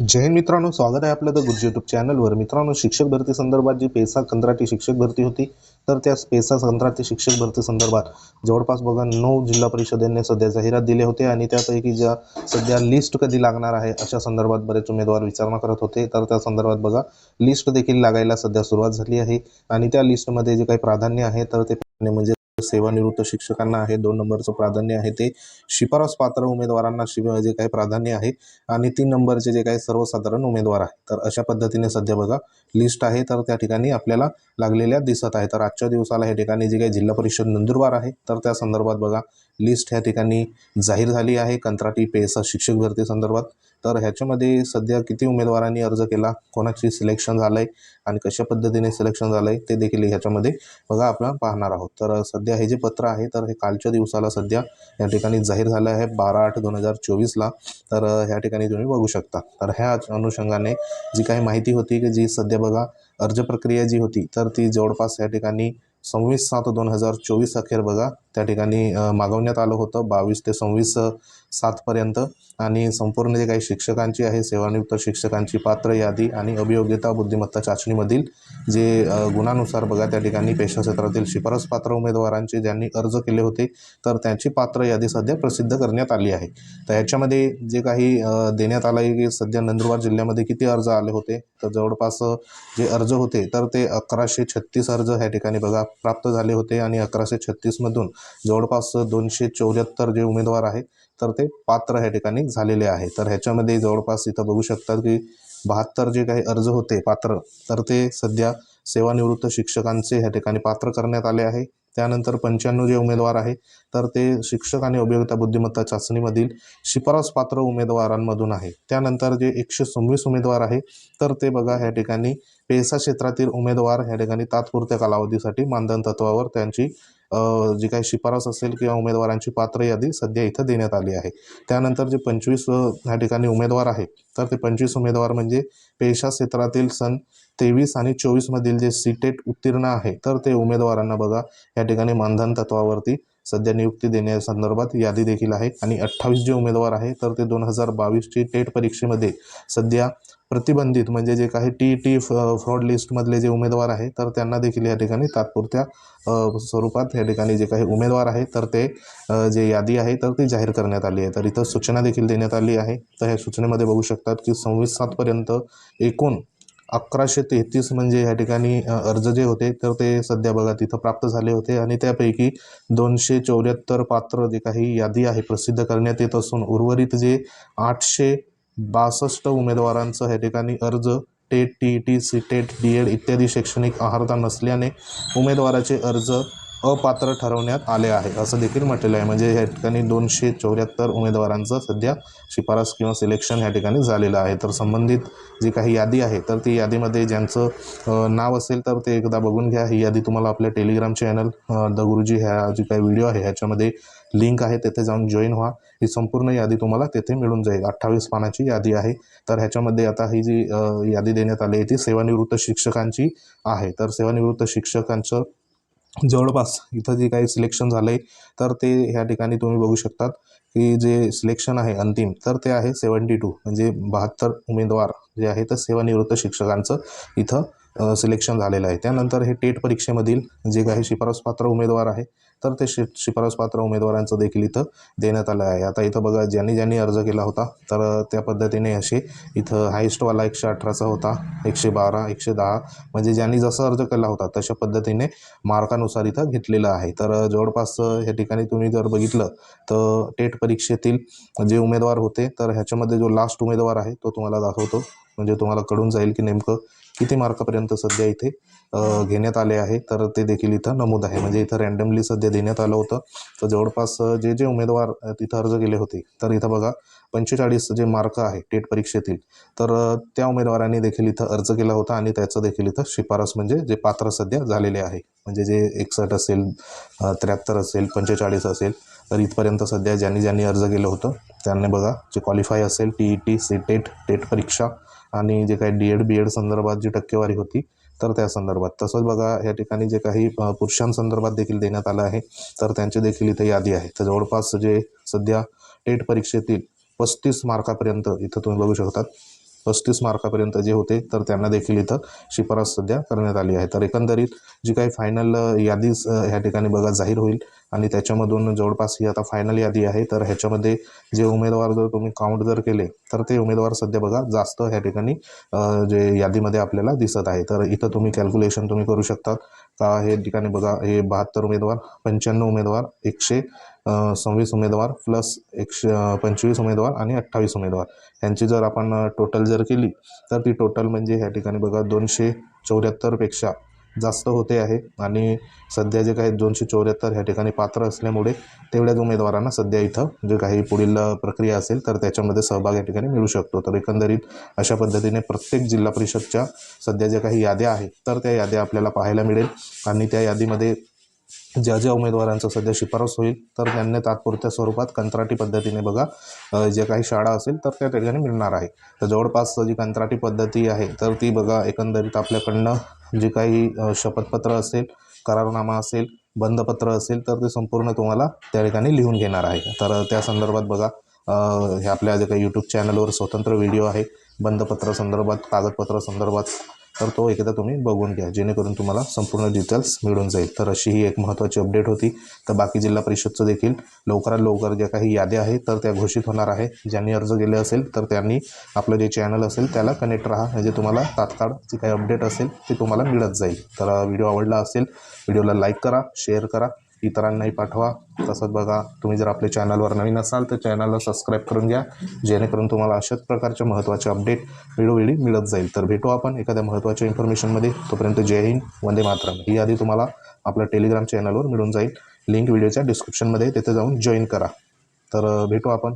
जय मित्रांनो स्वागत आहे आपलं द गुरुजी यूट्यूब चॅनलवर मित्रांनो शिक्षक भरती संदर्भात जी पेसा कंत्राटी शिक्षक भरती होती तर त्या पेसा कंत्राटी शिक्षक भरती संदर्भात जवळपास बघा नऊ जिल्हा परिषदेने सध्या जाहिरात दिले होते आणि त्यापैकी ज्या सध्या लिस्ट कधी लागणार आहे अशा संदर्भात बरेच उमेदवार विचारणा करत होते. तर त्या संदर्भात बघा लिस्ट देखील लागायला सध्या सुरुवात झाली आहे आणि त्या लिस्टमध्ये जे काही प्राधान्य आहे तर ते म्हणजे सेवानिवृत्त शिक्षकांना आहे. दोन नंबरचं प्राधान्य आहे ते. शिफारस पात्र उमेदवारांना शि जे काही प्राधान्य आहे आणि तीन नंबरचे जे काही सर्वसाधारण उमेदवार आहे. तर अशा पद्धतीने सध्या बघा लिस्ट आहे. तर त्या ठिकाणी आपल्याला लागलेल्या दिसत आहे. तर आजच्या दिवसाला या ठिकाणी जी काही जिल्हा परिषद नंदुरबार आहे तर त्या संदर्भात बघा लिस्ट ह्या ठिकाणी जाहीर झाली आहे. कंत्राटी पेसा शिक्षक भरती संदर्भात. तर ह्याच्यामध्ये सध्या किती उमेदवारांनी अर्ज केला कोणाची सिलेक्शन झालं आहे आणि कशा पद्धतीने सिलेक्शन झालं आहे ते देखील ह्याच्यामध्ये बघा आपण पाहणार आहोत. तर सध्या हे जे पत्र आहे तर हे कालच्या दिवसाला सध्या या ठिकाणी जाहीर झालं आहे बारा आठ दोन हजार चोवीसला. तर ह्या ठिकाणी तुम्ही बघू शकता. तर ह्या अनुषंगाने जी काही माहिती होती की जी सध्या बघा अर्ज प्रक्रिया जी होती तर ती जवळपास या ठिकाणी सव्वीस सात दोन हजार चोवीस अखेर बघा त्या ठिकाणी मागवण्यात आलं होतं बावीस ते सव्वीस सातपर्यंत आणि संपूर्ण जे काही शिक्षकांची आहे सेवानिवृत्त शिक्षकांची पात्र यादी आणि अभियोग्यता बुद्धिमत्ता चाचणीमधील जे गुणानुसार बघा त्या ठिकाणी पेशा क्षेत्रातील शिफारस पात्र उमेदवारांचे ज्यांनी अर्ज केले होते तर त्यांची पात्र यादी सध्या प्रसिद्ध करण्यात आली आहे. तर याच्यामध्ये जे काही देण्यात आलं आहे की सध्या नंदुरबार जिल्ह्यामध्ये किती अर्ज आले होते तर जवळपास जे अर्ज होते तर ते अकराशे छत्तीस अर्ज ह्या ठिकाणी बघा प्राप्त झाले होते आणि अकराशे छत्तीसमधून जवळपास दोनशे चौऱ्याहत्तर जे उमेदवार आहेत तर ते पात्र ह्या ठिकाणी झालेले आहे. तर ह्याच्यामध्ये जवळपास इथं बघू शकतात की बहात्तर जे काही अर्ज होते पात्र तर ते सध्या सेवानिवृत्त शिक्षकांचे ह्या ठिकाणी पात्र करण्यात आले आहे. त्यानंतर पंच्याण्णव जे उमेदवार आहे तर ते शिक्षक आणि अभियोगिता बुद्धिमत्ता चाचणीमधील शिफारस पात्र उमेदवारांमधून आहे. त्यानंतर जे एकशे सव्वीस उमेदवार आहे तर ते बघा ह्या ठिकाणी पेसा क्षेत्रातील उमेदवार ह्या ठिकाणी तात्पुरत्या कालावधीसाठी मानधन तत्वावर त्यांची जी काही शिफारस असेल किंवा उमेदवारांची पात्र यादी सध्या इथं देण्यात आली आहे. त्यानंतर जे पंचवीस ह्या ठिकाणी उमेदवार आहे तर ते पंचवीस उमेदवार म्हणजे पेशा क्षेत्रातील सन तेवीस आणि चोवीसमधील जे सीटेट उत्तीर्ण आहे तर ते उमेदवारांना बघा या ठिकाणी मानधन तत्वावरती सध्या नियुक्ती देण्यासंदर्भात यादी देखील आहे. आणि अठ्ठावीस जे उमेदवार आहे तर ते दोन हजार बावीसची टेट परीक्षेमध्ये सध्या प्रतिबंधित म्हणजे जे काही टी टी फ्रॉड लिस्टमधले जे उमेदवार आहे तर त्यांना देखील या ठिकाणी तात्पुरत्या स्वरूपात या ठिकाणी जे काही उमेदवार आहे तर ते जे यादी आहे तर ती जाहीर करण्यात आली आहे. तर इथं सूचना देखील देण्यात आली आहे. तर ह्या सूचनेमध्ये बघू शकतात की सव्वीस सातपर्यंत एकूण अकराशे तेहतीस म्हणजे या ठिकाणी अर्ज जे होते तर ते सध्या बघा तिथं प्राप्त झाले होते. आणि त्यापैकी दोनशे चौऱ्याहत्तर पात्र जे काही यादी आहे प्रसिद्ध करण्यात येत असून उर्वरित जे आठशे बासष्ट उमेदवारांचं ह्या ठिकाणी अर्ज TET T T C TET D Ed इत्यादी शैक्षणिक अर्हता नसल्याने उमेदवाराचे अर्ज अपात्र ठरवण्यात आले आहे. असं देखील म्हटलेलं आहे. म्हणजे या ठिकाणी दोनशे चौऱ्याहत्तर उमेदवारांचं सध्या शिफारस किंवा सिलेक्शन या ठिकाणी झालेलं आहे. तर संबंधित जी काही यादी आहे तर ती यादीमध्ये ज्यांचं नाव असेल तर ते एकदा बघून घ्या. ही यादी तुम्हाला आपल्या टेलिग्राम चॅनल द गुरुजी ह्या जी काही व्हिडिओ आहे ह्याच्यामध्ये लिंक आहे तेथे जाऊन जॉईन व्हा. ही संपूर्ण यादी तुम्हाला तेथे मिळून जाईल. अठ्ठावीस पानाची यादी आहे. तर ह्याच्यामध्ये आता ही जी यादी देण्यात आली आहे ती सेवानिवृत्त शिक्षकांची आहे. तर सेवानिवृत्त शिक्षकांचं जवळपास इथं जे काही सिलेक्शन झालं आहे तर ते ह्या ठिकाणी तुम्ही बघू शकतात की जे सिलेक्शन आहे अंतिम तर ते आहे सेवन्टी टू म्हणजे बहात्तर उमेदवार जे आहे तर सेवानिवृत्त शिक्षकांचं इथं सिलेक्शन झालेलं आहे. त्यानंतर हे टेट परीक्षेमधील जे काही शिफारस पात्र उमेदवार आहे तर ते शि शिफारस पात्र उमेदवारांचं देखील इथं देण्यात आलं आहे. आता इथं बघा ज्यांनी ज्यांनी अर्ज केला होता तर त्या पद्धतीने असे इथं हायेस्टवाला एकशे अठराचा होता एकशे बारा एकशे दहा म्हणजे ज्यांनी जसा अर्ज केला होता तशा पद्धतीने मार्कानुसार इथं घेतलेलं आहे. तर जवळपास ह्या ठिकाणी तुम्ही जर बघितलं तर टेट परीक्षेतील जे उमेदवार होते तर ह्याच्यामध्ये जो लास्ट उमेदवार आहे तो तुम्हाला दाखवतो. म्हणजे तुम्हाला कळून जाईल की नेमकं किती मार्कापर्यंत सध्या इथे घेण्यात आले आहे? तर ते देखील इथं नमूद आहे. म्हणजे इथं रँडमली सध्या देण्यात आलं होतं. तर जवळपास जे जे उमेदवार तिथं अर्ज केले होते तर इथं बघा पंचेचाळीस जे मार्क आहे टेट परीक्षेतील तर त्या उमेदवारांनी देखील इथं अर्ज केला होता आणि त्याचं देखील इथं शिफारस म्हणजे जे पात्र सध्या झालेले आहे. म्हणजे जे एकसष्ट असेल त्र्याहत्तर असेल पंचेचाळीस असेल तर इथपर्यंत सध्या ज्यांनी ज्यांनी अर्ज केलं होतं त्यांनी बघा जे क्वालिफाय असेल T E T C TET TET परीक्षा आणि जे काही डी एड बी एड संदर्भात जी टक्केवारी होती तर त्या संदर्भात. तसंच बघा या ठिकाणी जे काही पुरुषांसंदर्भात देखील देण्यात आलं आहे तर त्यांची देखील इथे यादी आहे तर जवळपास जे सध्या टेट परीक्षेतील पस्तीस मार्कापर्यंत इथं तुम्ही बघू शकतात. पस्तीस मार्कापर्यंत जे होते तर त्यांना देखील इथं शिफारस सध्या करण्यात आली आहे. तर एकंदरीत जी काही फायनल यादी ह्या ठिकाणी बघा जाहीर होईल. आणि त्याच्यामधून जवळपास ही आता फायनल यादी आहे. तर ह्याच्यामध्ये जे उमेदवार जर तुम्ही काउंट जर केले तर ते उमेदवार सध्या बघा जास्त ह्या ठिकाणी जे यादीमध्ये आपल्याला दिसत आहे. तर इथं तुम्ही कॅल्क्युलेशन तुम्ही करू शकता. का हे ठिकाणी बघा हे बहात्तर उमेदवार पंच्याण्णव उमेदवार एकशे सव्वीस उमेदवार प्लस एकशे पंचवीस उमेदवार आणि अठ्ठावीस उमेदवार. यांची जर आपण टोटल जर केली तर ती टोटल म्हणजे ह्या ठिकाणी बघा दोनशे चौऱ्याहत्तरपेक्षा जास्त होते आहे. आणि सध्या जे काही दोनशे चौऱ्याहत्तर ह्या ठिकाणी पात्र असल्यामुळे तेवढ्याच उमेदवारांना सध्या इथं जे काही पुढील प्रक्रिया असेल तर त्याच्यामध्ये सहभाग या ठिकाणी मिळू शकतो. तर एकंदरीत अशा पद्धतीने प्रत्येक जिल्हा परिषदच्या सध्या ज्या काही याद्या आहेत तर त्या याद्या आपल्याला पाहायला मिळेल. आणि त्या यादीमध्ये ज्या ज्या उमेदवारांचं सध्या शिफारस होईल तर त्यांना तात्पुरत्या स्वरूपात कंत्राटी पद्धतीने बघा जे काही शाळा असेल तर त्या ठिकाणी मिळणार आहे. तर जवळपास जी कंत्राटी पद्धती आहे तर ती बघा एकंदरीत आपल्याकडनं जे काही शपथपत्र असेल करारनामा असेल बंधपत्र असेल तर ते संपूर्ण तुम्हाला त्या ठिकाणी लिहून घेणार आहे. तर त्या संदर्भात बघा हे आपल्या जे काही यूट्यूब चॅनलवर स्वतंत्र व्हिडिओ आहे बंधपत्र संदर्भात कागदपत्र संदर्भात तर तो एकदा तुम्ही बघून घ्या. जेणेकरून तुम्हाला संपूर्ण डिटेल्स मिळून जाईल. तर अशी ही एक महत्त्वाची अपडेट होती. तर बाकी जिल्हा परिषदचं देखील लवकरात लवकर ज्या काही याद्या आहेत तर त्या घोषित होणार आहे. ज्यांनी अर्ज केले असेल तर त्यांनी आपलं जे चॅनल असेल त्याला कनेक्ट राहा. म्हणजे तुम्हाला तात्काळ जी काही अपडेट असेल ती तुम्हाला मिळत जाईल. तर व्हिडिओ आवडला असेल व्हिडिओला लाईक करा शेअर करा. इतरांनाही पाठवा. तसंच बघा तुम्ही जर आपल्या चॅनलवर नवीन असाल तर चॅनलला सबस्क्राईब करून घ्या. जेणेकरून तुम्हाला अशाच प्रकारचे महत्त्वाचे अपडेट वेळोवेळी मिळत जाईल. तर भेटू आपण एखाद्या महत्त्वाच्या इन्फॉर्मेशनमध्ये. तोपर्यंत जय हिंद वंदे मातरम. ही यादी तुम्हाला आपल्या टेलिग्राम चॅनलवर मिळून जाईल. लिंक व्हिडिओच्या डिस्क्रिप्शनमध्ये. तिथे जाऊन जॉईन करा. तर भेटू आपण.